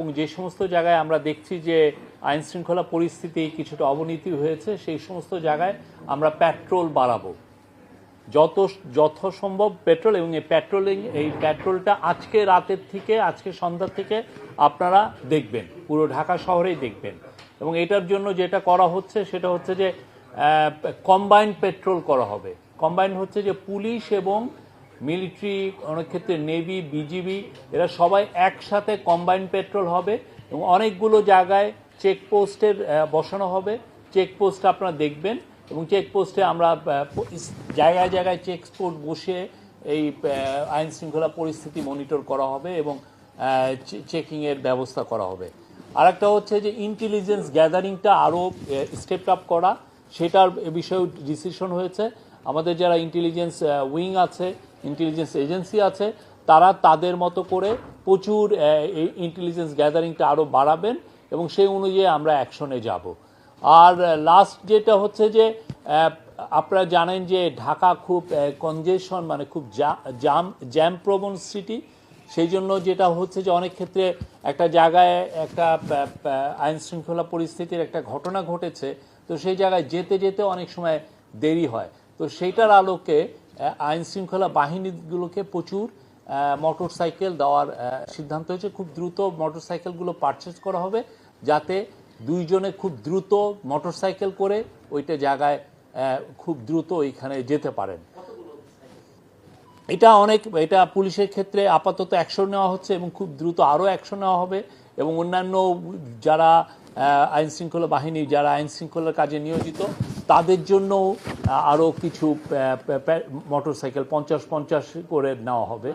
এবং যে সমস্ত জায়গায় আমরা দেখছি যে আইন শৃঙ্খলা পরিস্থিতি কিছুটা অবনতি হয়েছে, সেই সমস্ত জায়গায় আমরা পেট্রোল বাড়াবো। যত, যথাসম্ভব পেট্রোল এবং এই পেট্রোলিং, এই পেট্রোলটা আজকে রাতের থেকে, আজকে সন্ধ্যার থেকে আপনারা দেখবেন, পুরো ঢাকা শহরেই দেখবেন। এবং এটার জন্য যেটা করা হচ্ছে, সেটা হচ্ছে যে কম্বাইন্ড পেট্রোল করা হবে। কম্বাইন্ড হচ্ছে যে পুলিশ এবং মিলিটারি, অনেক ক্ষেত্রে নেভি, বিজিবি, এরা সবাই একসাথে কম্বাইন পেট্রোল হবে এবং অনেকগুলো জায়গায় চেকপোস্টের বসানো হবে। চেকপোস্ট আপনারা দেখবেন এবং চেকপোস্টে আমরা জায়গায় জায়গায় চেকপোস্ট বসে এই আইন শৃঙ্খলা পরিস্থিতি মনিটর করা হবে এবং চেকিংয়ের ব্যবস্থা করা হবে। আরেকটা হচ্ছে যে ইন্টেলিজেন্স গ্যাদারিংটা আরও স্টেপ আপ করা, সেটার বিষয়েও ডিসিশন হয়েছে। আমাদের যারা ইন্টেলিজেন্স উইং আছে ইন্টেলিজেন্স এজেন্সি আছে, তারা তাদের মতো করে প্রচুর ইন্টেলিজেন্স গ্যাদারিংটা আরও বাড়াবেন এবং সেই অনুযায়ী আমরা অ্যাকশনে যাব। আর লাস্ট যেটা হচ্ছে যে আপনারা জানেন যে ঢাকা খুব কনজেশন মানে খুব জাম জ্যাম প্রবণ সিটি সেই জন্য যেটা হচ্ছে যে অনেক ক্ষেত্রে একটা জায়গায় একটা আইন শৃঙ্খলা পরিস্থিতির একটা ঘটনা ঘটেছে, তো সেই জায়গায় যেতে যেতে অনেক সময় দেরি হয়। তো সেইটার আলোকে আইন শৃঙ্খলা বাহিনীগুলোকে প্রচুর মোটর সাইকেল দেওয়ার সিদ্ধান্ত হয়েছে। খুব দ্রুত মোটর সাইকেলগুলো পারচেস করা হবে যাতে দুইজনে খুব দ্রুত মোটর সাইকেল করে ওইটা জায়গায় খুব দ্রুত ওইখানে যেতে পারেন। এটা অনেক এটা পুলিশের ক্ষেত্রে আপাতত অ্যাকশন নেওয়া হচ্ছে এবং খুব দ্রুত আরও অ্যাকশন নেওয়া হবে এবং অন্যান্য যারা আহ, আইন শৃঙ্খলা বাহিনী যারা আইন শৃঙ্খলার কাজে নিয়োজিত তাদের জন্য আরও কিছু মোটর সাইকেল পঞ্চাশ পঞ্চাশ করে নেওয়া হবে।